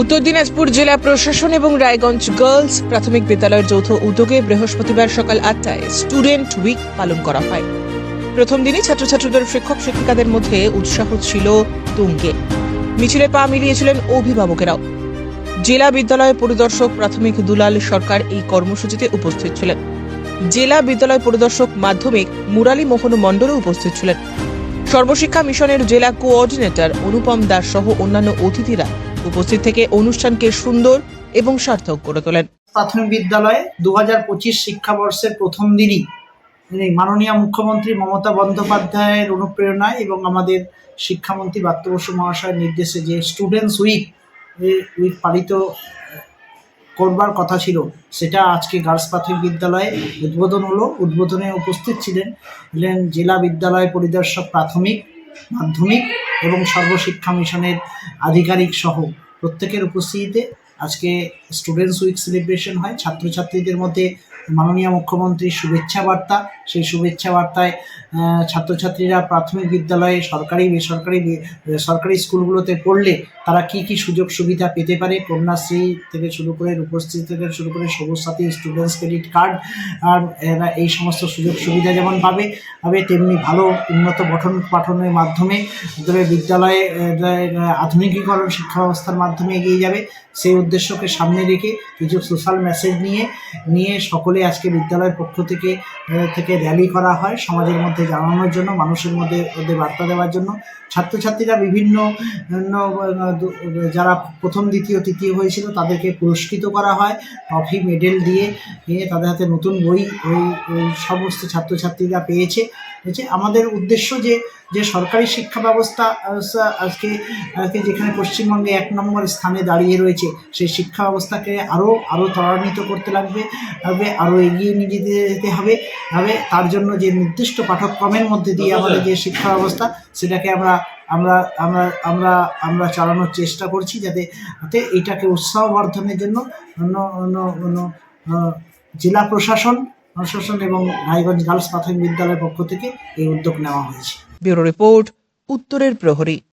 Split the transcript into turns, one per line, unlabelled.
উত্তর দিনাজপুর জেলা প্রশাসন এবং রায়গঞ্জ গার্লস প্রাথমিক বিদ্যালয়ের যৌথ উদ্যোগে বৃহস্পতিবার সকাল আটটায় স্টুডেন্ট উইক পালন করা হয়। প্রথম দিনই ছাত্রছাত্রীদের শিক্ষক শিক্ষিকাদের মধ্যে উৎসাহ ছিল তুঙ্গে। মিছিলে পা মিলিয়েছিলেন অভিভাবকেরাও। জেলা বিদ্যালয় পরিদর্শক প্রাথমিক দুলাল সরকার এই কর্মসূচিতে উপস্থিত ছিলেন। জেলা বিদ্যালয় পরিদর্শক মাধ্যমিক মুরালী মোহন মণ্ডলও উপস্থিত ছিলেন। সর্বশিক্ষা মিশনের জেলা কোঅর্ডিনেটর অনুপম দাস সহ অন্যান্য অতিথিরা উপস্থিত থেকে অনুষ্ঠানকে সুন্দর এবং সার্থক করে তোলেন।
প্রাথমিক বিদ্যালয়ে দু হাজার পঁচিশ শিক্ষাবর্ষের প্রথম দিনই মাননীয় মুখ্যমন্ত্রী মমতা বন্দ্যোপাধ্যায়ের অনুপ্রেরণায় এবং আমাদের শিক্ষামন্ত্রী বাত্য বসু মহাশয়ের নির্দেশে যে স্টুডেন্টস উইক উইক পালিত করবার কথা ছিল, সেটা আজকে গার্লস প্রাথমিক বিদ্যালয়ে উদ্বোধন হলো। উদ্বোধনে উপস্থিত ছিলেন জেলা বিদ্যালয় পরিদর্শক প্রাথমিক, মাধ্যমিক এবং সর্বশিক্ষা মিশনের আধিকারিক সহ প্রত্যেকের উপস্থিতিতে আজকে স্টুডেন্টস উইক সেলিব্রেশন হয়। ছাত্রছাত্রীদের মধ্যে মাননীয় মুখ্যমন্ত্রীর শুভেচ্ছা বার্তা সেই শুভেচ্ছা বার্তায় ছাত্রছাত্রীরা প্রাথমিক বিদ্যালয়ে সরকারি, বেসরকারি সরকারি স্কুলগুলোতে পড়লে তারা কি কি সুযোগ সুবিধা পেতে পারে? কন্যাশ্রী থেকে শুরু করে রূপশ্রী থেকে শুরু করে সবুজ সাথী স্টুডেন্টস ক্রেডিট কার্ড আর এরা এই সমস্ত সুযোগ সুবিধা যেমন পাবে পাবে তেমনি ভালো উন্নত পঠন, পাঠনের মাধ্যমে। তবে বিদ্যালয়ে আধুনিকীকরণ শিক্ষা ব্যবস্থার মাধ্যমে এগিয়ে যাবে। সেই উদ্দেশ্যকে সামনে রেখে কিছু সোশ্যাল মেসেজ নিয়ে নিয়ে সকলে আজকে বিদ্যালয়ের পক্ষ থেকে থেকে র্যালি করা হয় সমাজের মধ্যে জানানোর জন্য, মানুষের মধ্যে ওদের বার্তা দেওয়ার জন্য। ছাত্রছাত্রীরা বিভিন্ন যারা প্রথম, দ্বিতীয়, তৃতীয় হয়েছিল তাদেরকে পুরস্কৃত করা হয়, ট্রফি, মেডেল দিয়ে তাদের হাতে নতুন বই ওই ওই সমস্ত ছাত্রছাত্রীরা পেয়েছে। পেয়েছে আমাদের উদ্দেশ্য যে যে সরকারি শিক্ষা ব্যবস্থা আজকে আজকে যেখানে পশ্চিমবঙ্গে এক নম্বর স্থানে দাঁড়িয়ে রয়েছে, সেই শিক্ষা ব্যবস্থাকে আরও আরও ত্বরান্বিত করতে লাগবে। আরও এগিয়ে নিয়ে যেতে যেতে হবে। হবে তার জন্য যে নির্দিষ্ট পাঠ্যক্রমের মধ্যে দিয়ে আমাদের যে শিক্ষা ব্যবস্থা সেটাকে আমরা আমরা আমরা আমরা আমরা চালানোর চেষ্টা করছি যাতে যাতে এইটাকে উৎসাহ বর্ধনের জন্য অন্য অন্য অন্য জেলা প্রশাসন প্রশাসন এবং রায়গঞ্জ গার্লস প্রাথমিক বিদ্যালয়ের পক্ষ থেকে এই উদ্যোগ নেওয়া হয়েছে।
ব্যুরো রিপোর্ট উত্তরের প্রহরী।